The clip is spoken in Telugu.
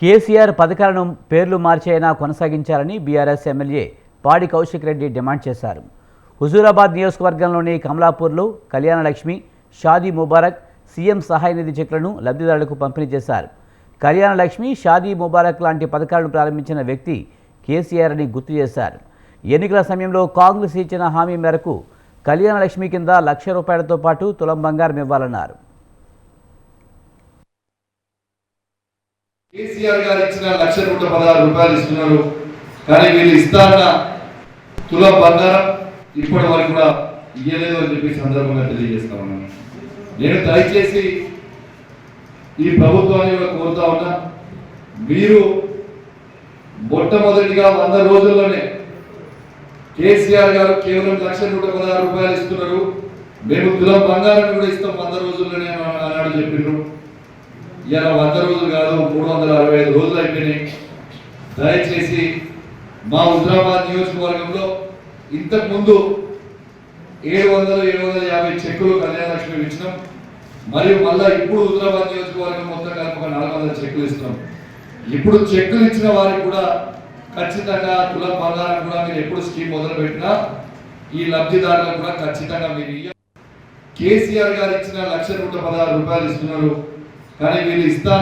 కేసీఆర్ పథకాలను పేర్లు మార్చైనా కొనసాగించాలని బీఆర్ఎస్ ఎమ్మెల్యే పాడి కౌశిక్ రెడ్డి డిమాండ్ చేశారు. హుజూరాబాద్ నియోజకవర్గంలోని కమలాపూర్లో కళ్యాణలక్ష్మి షాదీ ముబారక్ సీఎం సహాయ నిధి చెక్లను లబ్ధిదారులకు పంపిణీ చేశారు. కళ్యాణలక్ష్మి షాదీ ముబారక్ లాంటి పథకాలను ప్రారంభించిన వ్యక్తి కేసీఆర్ అని గుర్తు చేశారు. ఎన్నికల సమయంలో కాంగ్రెస్ ఇచ్చిన హామీ మేరకు కళ్యాణలక్ష్మి కింద లక్ష రూపాయలతో పాటు తులం బంగారం ఇవ్వాలన్నారు. కేసీఆర్ గారు ఇచ్చిన లక్ష నూట పదహారు రూపాయలు ఇస్తున్నారు. కానీ వీళ్ళు ఇస్తారన్న తుల బంగారం ఇప్పటి వరకు కూడా ఇయ్యలేదు అని చెప్పి సందర్భంగా తెలియజేస్తా ఉన్నాను. నేను దయచేసి ఈ ప్రభుత్వాన్ని కూడా కోరుతా ఉన్నా మీరు మొట్టమొదటిగా వంద రోజుల్లోనే కేసీఆర్ గారు కేవలం లక్ష నూట పదహారు రూపాయలు ఇస్తున్నారు. మేము తులం బంగారం కూడా ఇస్తాం వంద రోజుల్లోనే అన్నాడు చెప్పిండ్రు ఇలా వంద రోజులు కాదు మూడు వందల అరవై ఐదు రోజులు అయిపోయినాయి. దయచేసి మా హుజరాబాద్ నియోజకవర్గంలో ఇంతకుముందు ఏడు వందలు ఏడు వందల యాభై చెక్కులు కళ్యాణలక్ష్మి ఇచ్చినాం. మరియు మళ్ళా ఇప్పుడు హుజరాబాద్ నియోజకవర్గం మొత్తం కలిపి ఒక నాలుగు వందల చెక్కులు ఇస్తున్నాం. ఇప్పుడు చెక్కులు ఇచ్చిన వారికి కూడా ఖచ్చితంగా తులం బంగారం కూడా మీరు ఎప్పుడు స్కీమ్ మొదలు పెట్టినా ఈ లబ్ధిదారులకు కూడా ఖచ్చితంగా మీరు కేసీఆర్ గారు ఇచ్చిన లక్ష నూట పదహారు రూపాయలు ఇస్తున్నారు. కానీ వీళ్ళు ఇస్తా